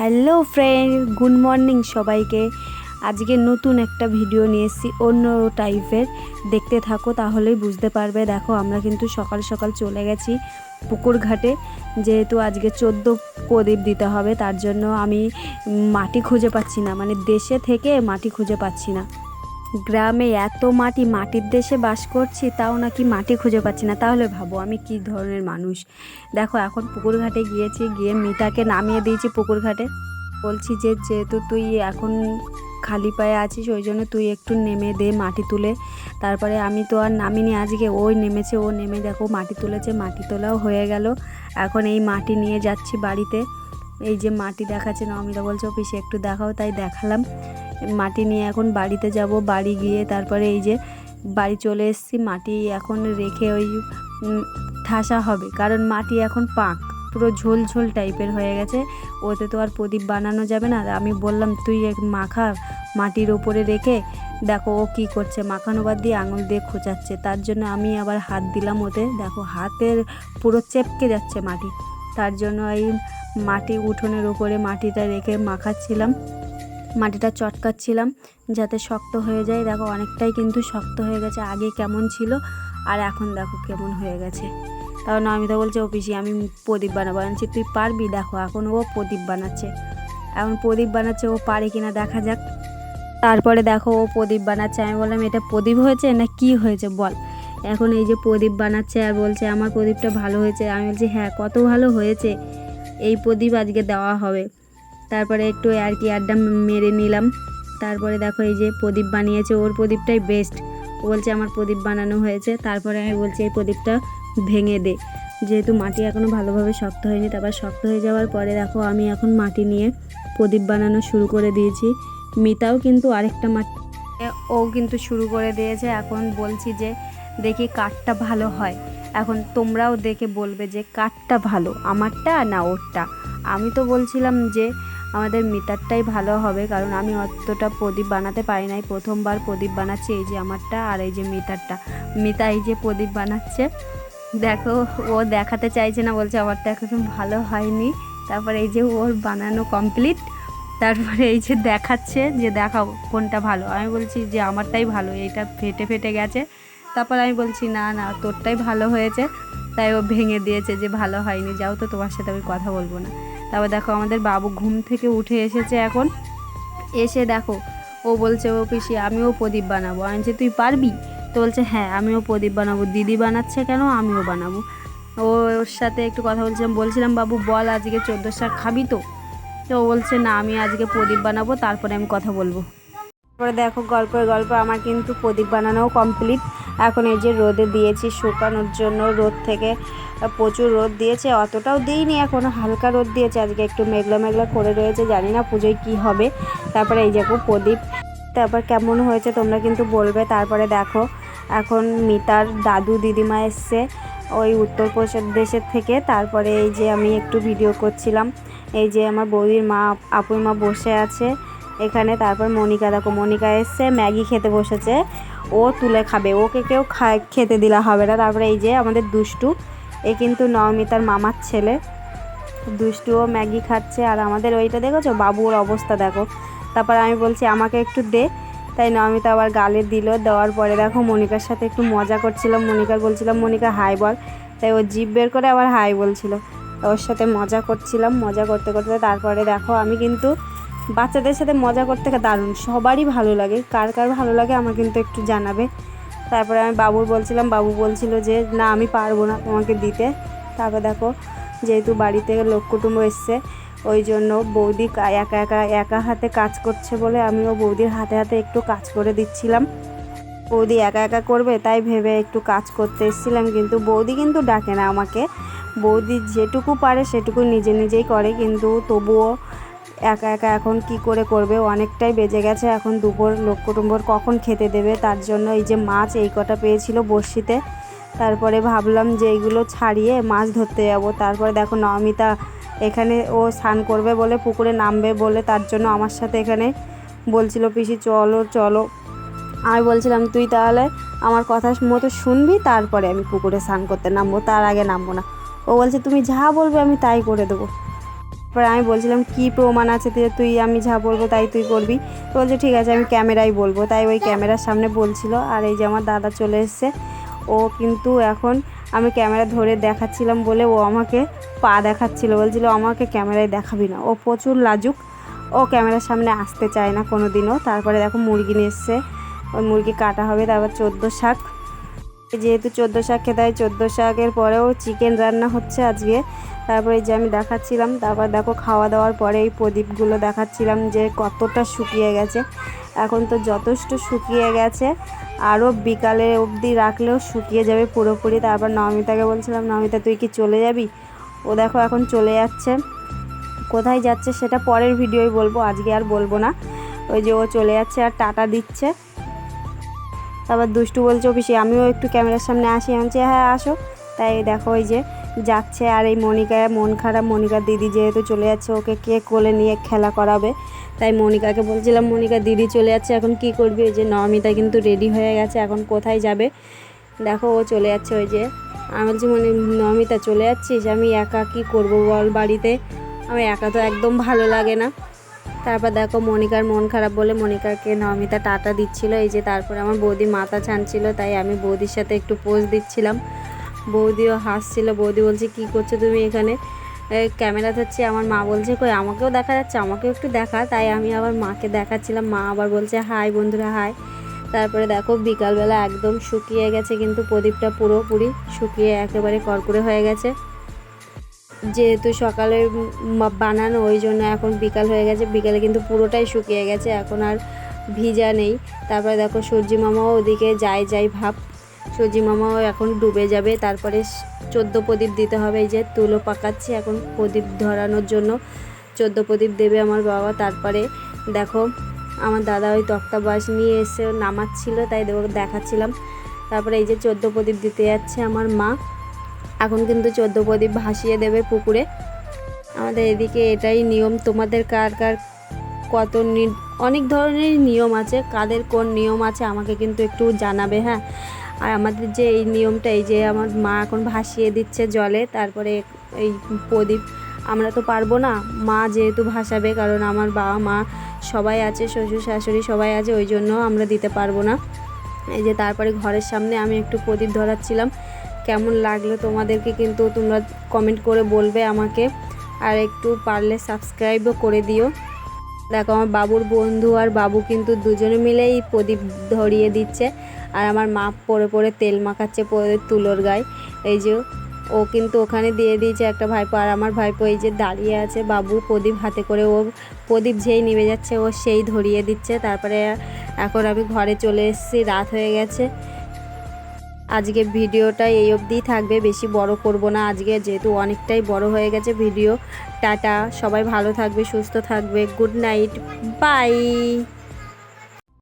Hello friend good morning সবাইকে। আজকে নতুন একটা ভিডিও নিয়ে এসেছি, অন্য টাইপের দেখতে থাকো, তাহলেই বুঝতে পারবে। দেখো, আমরা কিন্তু সকাল সকাল চলে গেছি পুকুর ঘাটে। যেহেতু আজকে চোদ্দ প্রদীপ দিতে হবে, তার জন্য আমি মাটি খুঁজে পাচ্ছি না। মানে দেশে থেকে মাটি খুঁজে পাচ্ছি না। গ্রামে এত মাটি, মাটির দেশে বাস করছি, তাও নাকি মাটি খুঁজে পাচ্ছি না। তাহলে ভাবো, আমি কি ধরনের মানুষ? দেখো, এখন পুকুর ঘাটে গিয়েছি, গিয়ে মিতাকে নামিয়ে দিয়েছি পুকুর ঘাটে। বলছি যে, যেহেতু তুই এখন খালি পায়ে আছিস, ওই জন্য তুই একটু নেমে দে মাটি তুলে। তারপরে আমি তো আর নামিনি, আজকে ওই নেমেছে, ও নেমে দেখো মাটি তুলেছে, মাটি তোলাও হয়ে গেল। এখন এই মাটি নিয়ে যাচ্ছি বাড়িতে। এই যে মাটি দেখাচ্ছে, নমিতা বলছে, অফিসে একটু দেখাও। তাই দেখালাম। মাটি নিয়ে এখন বাড়িতে যাব, বাড়ি গিয়ে তারপরে এই যে বাড়ি চলে এসেছি, মাটি এখন রেখে ওই ঠাসা হবে। কারণ মাটি এখন পাক, পুরো ঝোল ঝোল টাইপের হয়ে গেছে। ওতে তো আর প্রদীপ বানানো যাবে না। আমি বললাম, তুই এক মাখা মাটির ওপরে রেখে দেখো ও কি করছে। মাখানো বাদ দিয়ে আঙুল দিয়ে খোঁচাচ্ছে। তার জন্য আমি আবার হাত দিলাম ওতে। দেখো, হাতের পুরো চেপকে যাচ্ছে মাটি। তার জন্য এই মাটি উঠোনের উপরে মাটিটা রেখে মাখাচ্ছিলাম। মাটিটা চটকাচ্ছিলাম যাতে শক্ত হয়ে যায়। দেখো অনেকটাই কিন্তু শক্ত হয়ে গেছে আগে কেমন ছিল আর এখন দেখো কেমন হয়ে গেছে। তাও নমিতা বলছে ও পিসি আমি প্রদীপ বানাবো। বলছি, তুই পারবি? দেখো এখন ও প্রদীপ বানাচ্ছে। এখন প্রদীপ বানাচ্ছে ও পারে কিনা দেখা যাক। তারপরে দেখো ও প্রদীপ বানাচ্ছে। আমি বললাম এটা প্রদীপ হয়েছে না কি হয়েছে বল? এখন এই যে প্রদীপ বানাচ্ছে আর বলছে আমার প্রদীপটা ভালো হয়েছে। আমি বলছি হ্যাঁ কত ভালো হয়েছে। এই প্রদীপ আজকে দেওয়া হবে। তারপরে একটু আর কি আড্ডা মেরে নিলাম। তারপরে দেখো এই যে প্রদীপ বানিয়েছে, ওর প্রদীপটাই বেস্ট ও বলছে, আমার প্রদীপ বানানো হয়েছে। তারপরে আমি বলছি, এই প্রদীপটা ভেঙে দে। যেহেতু মাটি এখনও ভালোভাবে শক্ত হয়নি তারপর শক্ত হয়ে যাওয়ার পরে দেখো, আমি এখন মাটি নিয়ে প্রদীপ বানানো শুরু করে দিয়েছি। মিতাও কিন্তু আরেকটা মাটি, ও কিন্তু শুরু করে দিয়েছে। এখন বলছি যে, দেখি কাঠটা ভালো হয়। এখন তোমরাও দেখে বলবে যে, কাঠটা ভালো, আমারটা না ওরটা? আমি তো বলছিলাম যে আমাদের মিটারটাই ভালো হবে, কারণ আমি অতটা প্রদীপ বানাতে পারি নাই। প্রথমবার প্রদীপ বানাচ্ছি, এই যে আমারটা আর এই যে মিটারটা মিতা এই যে প্রদীপ বানাচ্ছে। দেখো, ও দেখাতে চাইছে না, বলছে আমারটা এখন ভালো হয়নি। তারপরে এই যে ওর বানানো কমপ্লিট তারপরে এই যে দেখাচ্ছে যে দেখাও কোনটা ভালো। আমি বলছি যে আমারটাই ভালো, এইটা ফেটে ফেটে গেছে। তারপর আমি বলছি, না না, তোরটাই ভালো হয়েছে। তাই ও ভেঙে দিয়েছে যে ভালো হয়নি। যাও তো, তোমার সাথে আমি কথা বলব না। তারপর দেখো আমাদের বাবু ঘুম থেকে উঠে এসেছে এখন। এসে দেখো, ও বলছে, ও পিসি, আমিও প্রদীপ বানাবো। আমি বলছি, তুই পারবি? তো বলছে হ্যাঁ আমিও প্রদীপ বানাবো। দিদি বানাচ্ছে কেন? আমিও বানাবো। ও ওর সাথে একটু কথা বলছিলাম বলছিলাম, বাবু, বল, আজকে চোদ্দ শাক খাবি তো? তো ও বলছে, না, আমি আজকে প্রদীপ বানাবো, তারপরে আমি কথা বলব। তারপরে দেখো গল্পের গল্প আমার কিন্তু প্রদীপ বানানোও কমপ্লিট এখন এই যে রোদে দিয়েছি শুকানোর জন্য রোদ থেকে প্রচুর রোদ দিয়েছে, অতটাও দিইনি এখনও হালকা রোদ দিয়েছে, আজকে একটু মেঘলা মেঘলা করে রয়েছে, জানি না পুজোয় কি হবে। তারপরে এই দেখো প্রদীপ, তারপর কেমন হয়েছে তোমরা কিন্তু বলবে, তারপরে দেখো, এখন মিতার দাদু দিদিমা এসছে ওই উত্তরপ্রদেশের থেকে, তারপরে এই যে আমি একটু ভিডিও করছিলাম, এই যে আমার বৌদির মা, আপুর মা বসে আছে এখানে, তারপর মনিকা, দেখো মনিকা এসছে, ম্যাগি খেতে বসেছে ও তুলে খাবে। ওকে কেউ খায় খেতে দিলে হবে না। তারপরে এই যে আমাদের দুষ্টু, এ কিন্তু নবমিতার মামার ছেলে। দুষ্টুও ম্যাগি খাচ্ছে। আর আমাদের ওইটা দেখেছ? বাবুর অবস্থা দেখো। তারপর আমি বলছি, আমাকে একটু দে। তাই নমিতা আবার গালে দিল। দেওয়ার পরে দেখো মনিকার সাথে একটু মজা করছিলাম মনিকার বলছিলাম মনিকা, হাই বল। তাই ও জিভ বের করে আবার হাই বলছিল। ওর সাথে মজা করছিলাম। মজা করতে করতে তারপরে দেখো আমি কিন্তু বাচ্চাদের সাথে মজা করতে দারুণ, সবারই ভালো লাগে। কার কার ভালো লাগে আমার কিন্তু একটু জানাবে। তারপরে আমি বাবুর বলছিলাম, বাবু বলছিল যে, না, আমি পারব না তোমাকে দিতে। তারপর দেখো, যেহেতু বাড়িতে লোক কুটুম্ব এসছে, ওই জন্য বৌদি একা একা একা হাতে কাজ করছে বলে আমিও বৌদির হাতে হাতে একটু কাজ করে দিচ্ছিলাম। বৌদি একা একা করবে, তাই ভেবে একটু কাজ করতে এসেছিলাম, কিন্তু বৌদি কিন্তু ডাকে না আমাকে। বৌদি যেটুকু পারে সেটুকু নিজে নিজেই করে, কিন্তু তবুও একা একা এখন কি করে করবে? অনেকটাই বেজে গেছে। এখন দুপুর লোক কুটুম্বর কখন খেতে দেবে? তার জন্য এই যে মাছ, এই কটা পেয়েছিল বড়শিতে। তারপরে ভাবলাম যে এইগুলো ছাড়িয়ে মাছ ধরতে যাব। তারপরে দেখো নমিতা এখানে ও স্নান করবে বলে পুকুরে নামবে বলে তার জন্য আমার সাথে এখানে বলছিল, পিসি, চলো চলো। আমি বলছিলাম, তুই তাহলে আমার কথা মতো শুনবি, তারপরে আমি পুকুরে স্নান করতে নামবো। তার আগে নামবো না। ও বলছে, তুমি যা বলবে আমি তাই করে দেবো। তারপর আমি বলছিলাম, কি প্রমাণ আছে যে তুই আমি যা বলব তাই তুই করবি? তো বলছে, ঠিক আছে, আমি ক্যামেরাই বলব। তাই ওই ক্যামেরার সামনে বলছিল। আর এই যে আমার দাদা চলে এসছে, ও কিন্তু এখন আমি ক্যামেরা ধরে দেখাচ্ছিলাম বলে ও আমাকে পা দেখাচ্ছিল। বলছিল, আমাকে ক্যামেরায় দেখাবি না। ও প্রচুর লাজুক। ও ক্যামেরার সামনে আসতে চায় না কোনো দিনও তারপরে দেখো, মুরগি নিয়ে এসছে। ওই মুরগি কাটা হবে, তারপর চোদ্দ শাক। যেহেতু চোদ্দ শাক খেতে হয়, চোদ্দ শাকের পরেও চিকেন রান্না হচ্ছে আজকে। তারপরে যে আমি দেখাচ্ছিলাম, তারপর দেখো খাওয়া দাওয়ার পরে এই প্রদীপগুলো দেখাচ্ছিলাম যে কতটা শুকিয়ে গেছে। এখন তো যথেষ্ট শুকিয়ে গেছে আরও বিকালে অবধি রাখলেও শুকিয়ে যাবে পুরোপুরি। তারপর নমিতাকে বলছিলাম, নমিতা, তুই কি চলে যাবি? ও দেখো এখন চলে যাচ্ছে। কোথায় যাচ্ছে সেটা পরের ভিডিওই বলব, আজকে আর বলব না। ওই যে ও চলে যাচ্ছে আর টাটা দিচ্ছে। তারপর দুষ্টু বলছে অফিসে আমিও একটু ক্যামেরার সামনে আসি। আমি বলছি, হ্যাঁ আসো। তাই দেখো ওই যে যাচ্ছে আর এই মনিকা মন খারাপ। মনিকার দিদি যেহেতু চলে যাচ্ছে ওকে কে কোলে নিয়ে খেলা করাবে? তাই মনিকাকে বলছিলাম মনিকা দিদি চলে যাচ্ছে এখন কি করবি? ওই যে নমিতা কিন্তু রেডি হয়ে গেছে এখন কোথায় যাবে? দেখো ও চলে যাচ্ছে ওই যে। আমি বলছি মনে নমিতা চলে যাচ্ছিস? আমি একা কি করব বল বাড়িতে? আমি একা তো একদম ভালো লাগে না। তারপর দেখো মনিকার মন খারাপ বলে মনিকাকে নমিতা টাটা দিচ্ছিল। এই যে তারপরে আমার বৌদি মাথা ছানছিল, তাই আমি বৌদির সাথে একটু পোজ দিচ্ছিলাম। বৌদিও হাসছিল, বৌদি বলছে, কি করছ তুমি এখানে? ক্যামেরা ধরছি, আমার মা বলছে, কই, আমাকেও দেখা যাচ্ছে, আমাকেও একটু দেখা। তাই আমি আবার মাকে দেখাচ্ছিলাম, মা আবার বলছে, হাই বন্ধুরা, হাই। তারপরে দেখো বিকালবেলা একদম শুকিয়ে গেছে, কিন্তু প্রদীপটা পুরোপুরি শুকিয়ে একেবারে কড়কুড়ে হয়ে গেছে। যেহেতু সকালে বানানো, ওই জন্য এখন বিকাল হয়ে গেছে। বিকালে কিন্তু পুরোটাই শুকিয়ে গেছে, এখন আর ভিজা নেই। তারপরে দেখো সূর্যি মামাও ওদিকে যাই যাই ভাব। সূর্যি মামাও এখন ডুবে যাবে, তারপরে চোদ্দ প্রদীপ দিতে হবে। এই যে তুলো পাকাচ্ছি এখন প্রদীপ ধরানোর জন্য। চোদ্দ প্রদীপ দেবে আমার বাবা, তারপরে দেখো আমার দাদা ওই তক্তা বাস নিয়ে এসে নামাচ্ছিল, তাই দেখ- দেখাচ্ছিলাম। তারপরে এই যে চোদ্দ প্রদীপ দিতে যাচ্ছে আমার মা। এখন কিন্তু চোদ্দ প্রদীপ ভাসিয়ে দেবে পুকুরে। আমাদের এদিকে এটাই নিয়ম, তোমাদের কার কার কত অনেক ধরনের নিয়ম আছে, কাদের কোন নিয়ম আছে আমাকে কিন্তু একটু জানাবে হ্যাঁ? আর আমাদের যে এই নিয়মটা, এই যে আমার মা এখন ভাসিয়ে দিচ্ছে জলে, তারপরে এই প্রদীপ, আমরা তো পারব না, মা যেহেতু ভাসাবে, কারণ আমার বাবা মা সবাই আছে, শ্বশুর শাশুড়ি সবাই আছে, ওই জন্য আমরা দিতে পারব না। এই যে তারপরে ঘরের সামনে আমি একটু প্রদীপ ধরাচ্ছিলাম কেমন লাগল তোমাদেরকে কিন্তু তোমরা কমেন্ট করে বলবে আমাকে। আর একটু পারলে সাবস্ক্রাইবও করে দিও। দেখো, আমার বাবুর বন্ধু আর বাবু কিন্তু দুজনে মিলেই প্রদীপ ধরিয়ে দিচ্ছে। আর আমার মা পরে পরে তেল মাখাচ্ছে প্রদীপ তুলোর গায়ে। এই যে ও কিন্তু ওখানে দিয়ে দিয়েছে একটা ভাইপো। আর আমার ভাইপো এই যে দাঁড়িয়ে আছে, বাবু প্রদীপ হাতে করে ও প্রদীপ যেই নেমে যাচ্ছে ও সেই ধরিয়ে দিচ্ছে। তারপরে এখন আমি ঘরে চলে এসেছি, রাত হয়ে গেছে। আজকে ভিডিওটা এই অবধিই থাকবে, বেশি বড় করব না আজকে, যেহেতু অনেকটাই বড় হয়ে গেছে ভিডিও। টাটা, সবাই ভালো থাকবে, সুস্থ থাকবে, গুড নাইট, বাই।